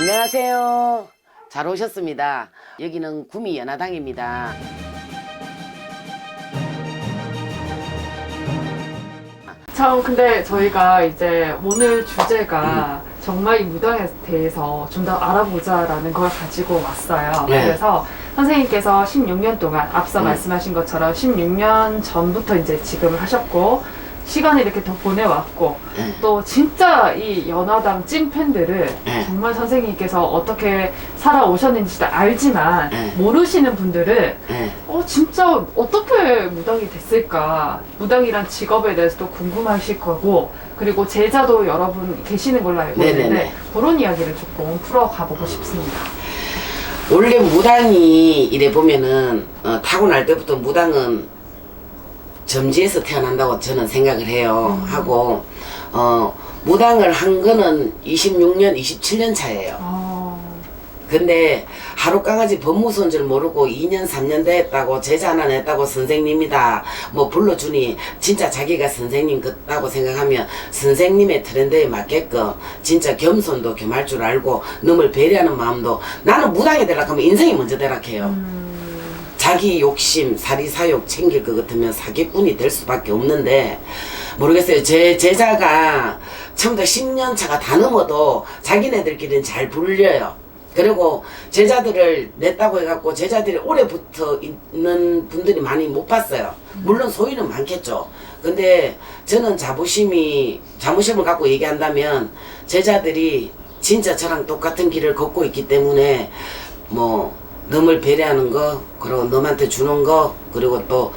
안녕하세요. 잘 오셨습니다. 여기는 구미 연화당입니다. 참 근데 저희가 이제 오늘 주제가 정말 이 무당에 대해서 좀 더 알아보자라는 걸 가지고 왔어요. 네. 그래서 선생님께서 16년 동안 앞서 음. 말씀하신 것처럼 16년 전부터 이제 지금을 하셨고 시간을 이렇게 더 보내왔고 네. 또 진짜 이 연화당 찐팬들을 네. 정말 선생님께서 어떻게 살아오셨는지도 알지만 네. 모르시는 분들을 네. 어 진짜 어떻게 무당이 됐을까 무당이란 직업에 대해서도 궁금하실 거고 그리고 제자도 여러분 계시는 걸로 알고 네네네. 있는데 그런 이야기를 조금 풀어가 보고 싶습니다. 원래 무당이 이래 보면은 어, 타고날 때부터 무당은 점지에서 태어난다고 저는 생각을 해요. 하고 어, 무당을 한 거는 26년, 27년 차예요. 어, 근데 하루 강아지 법무소인 줄 모르고 2년 3년 됐다고 제자 하나 냈다고 선생님이다 뭐 불러주니 진짜 자기가 선생님 같다고 생각하면 선생님의 트렌드에 맞게끔 진짜 겸손도 겸할 줄 알고 남을 배려하는 마음도 나는 무당이 되려고 하면 인생이 먼저 되락해요 음, 자기 욕심, 사리사욕 챙길 것 같으면 사기꾼이 될 수밖에 없는데 모르겠어요. 제 제자가 처음부터 10년 차가 다 넘어도 자기네들끼리는 잘 불려요. 그리고 제자들을 냈다고 해갖고 제자들이 오래 붙어 있는 분들이 많이 못 봤어요. 물론 소위는 많겠죠. 근데 저는 자부심이, 자부심을 갖고 얘기한다면 제자들이 진짜 저랑 똑같은 길을 걷고 있기 때문에 뭐 너를 배려하는 거 그리고 너한테 주는 거 그리고 또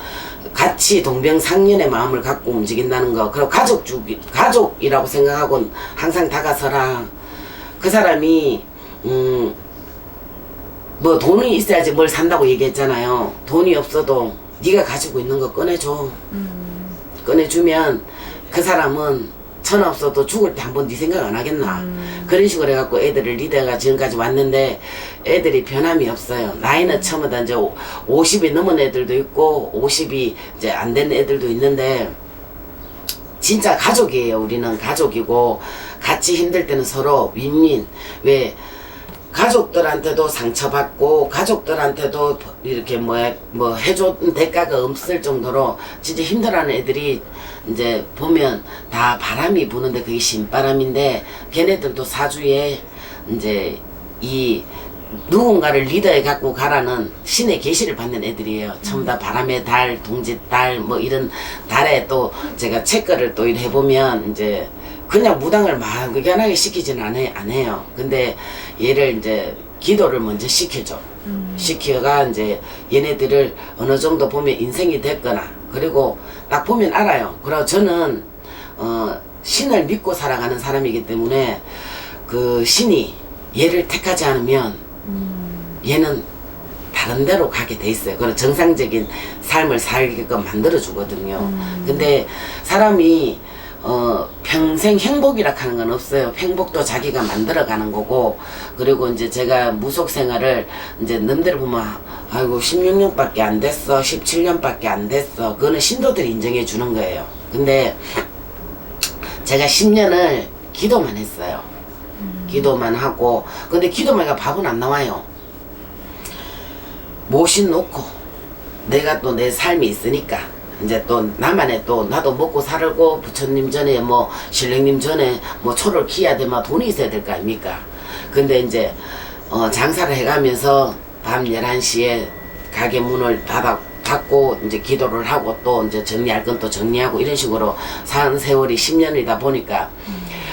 같이 동병상련의 마음을 갖고 움직인다는 거 그리고 가족 주 가족이라고 생각하고 항상 다가서라. 그 사람이 음 뭐 돈이 있어야지 뭘 산다고 얘기했잖아요. 돈이 없어도 네가 가지고 있는 거 꺼내줘. 음, 꺼내주면 그 사람은 천 없어도 죽을 때 한 번 네 생각 안 하겠나. 음. 그런 식으로 해갖고 애들을 리더가 지금까지 왔는데 애들이 변함이 없어요. 나이는 처음부터 이제 50이 넘은 애들도 있고 50이 이제 안 된 애들도 있는데 진짜 가족이에요 우리는. 가족이고 같이 힘들 때는 서로 윈윈. 왜 가족들한테도 상처받고 가족들한테도 이렇게 뭐, 뭐 해준 대가가 없을 정도로 진짜 힘들어하는 애들이 이제 보면 다 바람이 부는데 그게 신바람인데 걔네들도 사주에 이제 이 누군가를 리더에 갖고 가라는 신의 계시를 받는 애들이에요. 처음 다 바람의 달, 동짓 달, 뭐 이런 달에 또 제가 체크를 또 해보면 이제 그냥 무당을 막연하게 시키지는 안, 해, 안 해요. 근데 얘를 이제 기도를 먼저 시켜줘. 음. 시켜가 이제 얘네들을 어느 정도 보면 인생이 됐거나 그리고 딱 보면 알아요. 그리고 저는 어 신을 믿고 살아가는 사람이기 때문에 그 신이 얘를 택하지 않으면 음, 얘는 다른 데로 가게 돼 있어요. 그런 정상적인 삶을 살게끔 만들어 주거든요. 음. 근데 사람이 어 평생 행복이라 하는 건 없어요. 행복도 자기가 만들어 가는 거고 그리고 이제 제가 무속 생활을 이제 남들 보면 아이고 16년밖에 안 됐어. 17년밖에 안 됐어. 그거는 신도들이 인정해 주는 거예요. 근데 제가 10년을 기도만 했어요. 기도만 하고 근데 기도만 해가 밥은 안 나와요. 모신 놓고 내가 또 내 삶이 있으니까 이제 또 나만의 또 나도 먹고 살고 부처님 전에 뭐 신령님 전에 뭐 초를 키워야 되면 돈이 있어야 될 거 아닙니까 근데 이제 어 장사를 해가면서 밤 11시에 가게 문을 닫아 닫고 이제 기도를 하고 또 이제 정리할 건 또 정리하고 이런 식으로 산 세월이 10년이다 보니까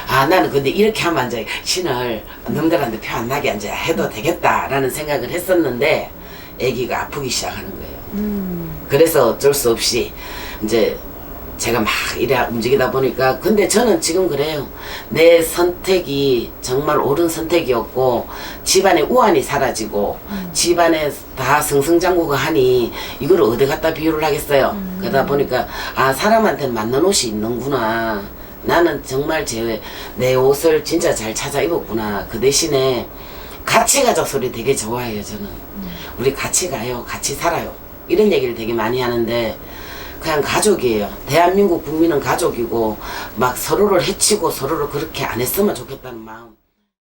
아 나는 근데 이렇게 하면 이제 신을 놈들한테 표 안 나게 이제 해도 되겠다라는 생각을 했었는데 아기가 아프기 시작하는 거예요. 음, 그래서 어쩔 수 없이 이제 제가 막 이래 움직이다 보니까 근데 저는 지금 그래요. 내 선택이 정말 옳은 선택이었고 집안의 우환이 사라지고 집안에 다 승승장구가 하니 이걸 어디 갖다 비유를 하겠어요. 그러다 보니까 아 사람한테 맞는 옷이 있는구나. 나는 정말 제 내 옷을 진짜 잘 찾아 입었구나. 그 대신에 같이 가족 소리 되게 좋아해요 저는. 우리 같이 가요. 같이 살아요. 이런 얘기를 되게 많이 하는데 그냥 가족이에요. 대한민국 국민은 가족이고 막 서로를 해치고 서로를 그렇게 안 했으면 좋겠다는 마음.